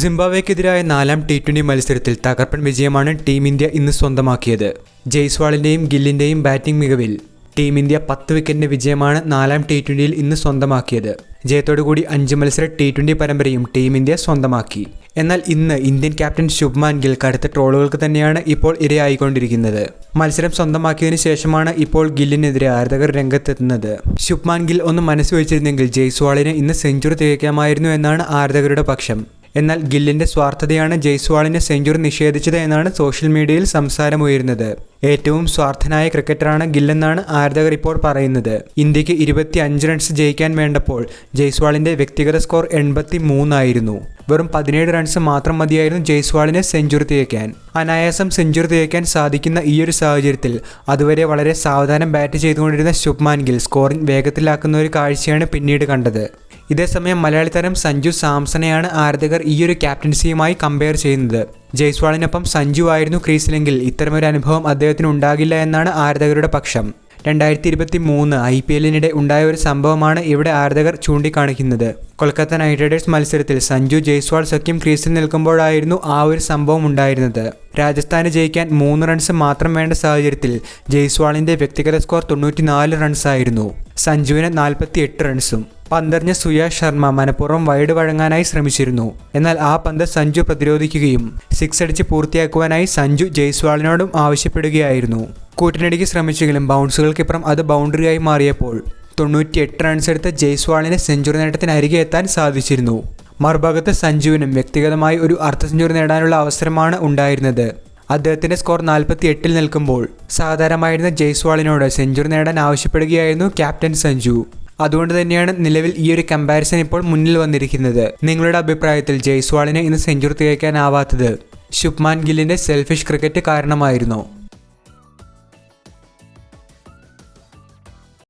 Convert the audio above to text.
സിംബാബ്വേക്കെതിരായ നാലാം T twenty മത്സരത്തിൽ തകർപ്പൻ വിജയമാണ് ടീം ഇന്ത്യ ഇന്ന് സ്വന്തമാക്കിയത്. ജയ്സ്വാളിന്റെയും ഗില്ലിന്റെയും ബാറ്റിംഗ് മികവിൽ ടീം ഇന്ത്യ പത്ത് വിക്കറ്റിന്റെ വിജയമാണ് നാലാം ടി ട്വന്റിയിൽ ഇന്ന് സ്വന്തമാക്കിയത്. ജയത്തോടുകൂടി അഞ്ച് മത്സര ടി ട്വന്റി പരമ്പരയും ടീം ഇന്ത്യ സ്വന്തമാക്കി. എന്നാൽ ഇന്ന് ഇന്ത്യൻ ക്യാപ്റ്റൻ ശുഭ്മാൻ ഗിൽ കടുത്ത ട്രോളുകൾക്ക് തന്നെയാണ് ഇപ്പോൾ ഇരയായിക്കൊണ്ടിരിക്കുന്നത്. മത്സരം സ്വന്തമാക്കിയതിനു ശേഷമാണ് ഇപ്പോൾ ഗില്ലിനെതിരെ ആരാധകർ രംഗത്തെത്തുന്നത്. ശുഭ്മാൻ ഗിൽ ഒന്ന് മനസ്സ് വെച്ചിരുന്നെങ്കിൽ ജയ്സ്വാളിന് ഇന്ന് സെഞ്ചുറി തികയ്ക്കാമായിരുന്നു എന്നാണ് ആരാധകരുടെ പക്ഷം. എന്നാൽ ഗില്ലിന്റെ സ്വാർത്ഥതയാണ് ജയ്സ്വാളിന് സെഞ്ചുറി നിഷേധിച്ചത് എന്നാണ് സോഷ്യൽ മീഡിയയിൽ സംസാരമുയരുന്നത്. ഏറ്റവും സ്വാർത്ഥനായ ക്രിക്കറ്ററാണ് ഗില്ലെന്നാണ് ആരാധക റിപ്പോർട്ട് പറയുന്നത്. ഇന്ത്യയ്ക്ക് ഇരുപത്തി അഞ്ച് റൺസ് ജയിക്കാൻ വേണ്ടപ്പോൾ ജയ്സ്വാളിന്റെ വ്യക്തിഗത സ്കോർ എൺപത്തി മൂന്നായിരുന്നു വെറും പതിനേഴ് റൺസ് മാത്രം മതിയായിരുന്നു ജയ്സ്വാളിന് സെഞ്ചുറി തികയ്ക്കാൻ അനായാസം സെഞ്ചുറി തികയ്ക്കാൻ സാധിക്കുന്ന ഈയൊരു സാഹചര്യത്തിൽ അതുവരെ വളരെ സാവധാനം ബാറ്റ് ചെയ്തുകൊണ്ടിരുന്ന ശുഭ്മാൻ ഗിൽ സ്കോറിംഗ് വേഗത്തിലാക്കുന്ന ഒരു കാഴ്ചയാണ് പിന്നീട് കണ്ടത്. ഇതേസമയം മലയാളി താരം സഞ്ജു സാംസണെയാണ് ആരാധകർ ഈയൊരു ക്യാപ്റ്റൻസിയുമായി കമ്പയർ ചെയ്യുന്നത്. ജയ്സ്വാളിനൊപ്പം സഞ്ജു ആയിരുന്നു ക്രീസിലെങ്കിൽ ഇത്തരമൊരു അനുഭവം അദ്ദേഹത്തിന് ഉണ്ടാകില്ല എന്നാണ് ആരാധകരുടെ പക്ഷം. രണ്ടായിരത്തി ഇരുപത്തി മൂന്ന് ഐ പി എല്ലിനിടെ ഉണ്ടായ ഒരു സംഭവമാണ് ഇവിടെ ആരാധകർ ചൂണ്ടിക്കാണിക്കുന്നത്. കൊൽക്കത്ത നൈറ്റ് റൈഡേഴ്സ് മത്സരത്തിൽ സഞ്ജു ജയ്സ്വാൾ സഖ്യം ക്രീസിൽ നിൽക്കുമ്പോഴായിരുന്നു ആ ഒരു സംഭവം ഉണ്ടായിരുന്നത്. രാജസ്ഥാന് ജയിക്കാൻ മൂന്ന് റൺസ് മാത്രം വേണ്ട സാഹചര്യത്തിൽ ജയ്സ്വാളിന്റെ വ്യക്തിഗത സ്കോർ തൊണ്ണൂറ്റിനാല് റൺസായിരുന്നു സഞ്ജുവിന് നാൽപ്പത്തി എട്ട് റൺസും പന്തെറിഞ്ഞ സുയാഷ് ശർമ്മ മനഃപൂർവം വൈഡ് വഴങ്ങാനായി ശ്രമിച്ചിരുന്നു. എന്നാൽ ആ പന്ത് സഞ്ജു പ്രതിരോധിക്കുകയും സിക്സ് അടിച്ച് പൂർത്തിയാക്കുവാനായി സഞ്ജു ജയ്സ്വാളിനോടും ആവശ്യപ്പെടുകയായിരുന്നു. കൂട്ടിനടിക്ക് ശ്രമിച്ചെങ്കിലും ബൗൺസുകൾക്കിപ്പുറം അത് ബൗണ്ടറിയായി മാറിയപ്പോൾ തൊണ്ണൂറ്റിയെട്ട് റൺസ് എടുത്ത ജയ്സ്വാളിന് സെഞ്ചുറി നേട്ടത്തിന് അരികെ എത്താൻ സാധിച്ചിരുന്നു. മറുഭാഗത്ത് സഞ്ജുവിനും വ്യക്തിഗതമായി ഒരു അർദ്ധ സെഞ്ചുറി നേടാനുള്ള അവസരമാണ് ഉണ്ടായിരുന്നത്. അദ്ദേഹത്തിന്റെ സ്കോർ നാൽപ്പത്തി എട്ടിൽ നിൽക്കുമ്പോൾ സാധാരണമായിരുന്ന ജയ്സ്വാളിനോട് സെഞ്ചുറി നേടാൻ ആവശ്യപ്പെടുകയായിരുന്നു ക്യാപ്റ്റൻ സഞ്ജു. അതുകൊണ്ട് തന്നെയാണ് നിലവിൽ ഈ ഒരു കമ്പാരിസൺ ഇപ്പോൾ മുന്നിൽ വന്നിരിക്കുന്നത്. നിങ്ങളുടെ അഭിപ്രായത്തിൽ ജയ്സ്വാളിനെ ഇന്ന് സെഞ്ചുറി തികയ്ക്കാനാവാത്തത് ശുഭ്മാൻ ഗില്ലിന്റെ സെൽഫിഷ് ക്രിക്കറ്റ് കാരണമായിരുന്നോ?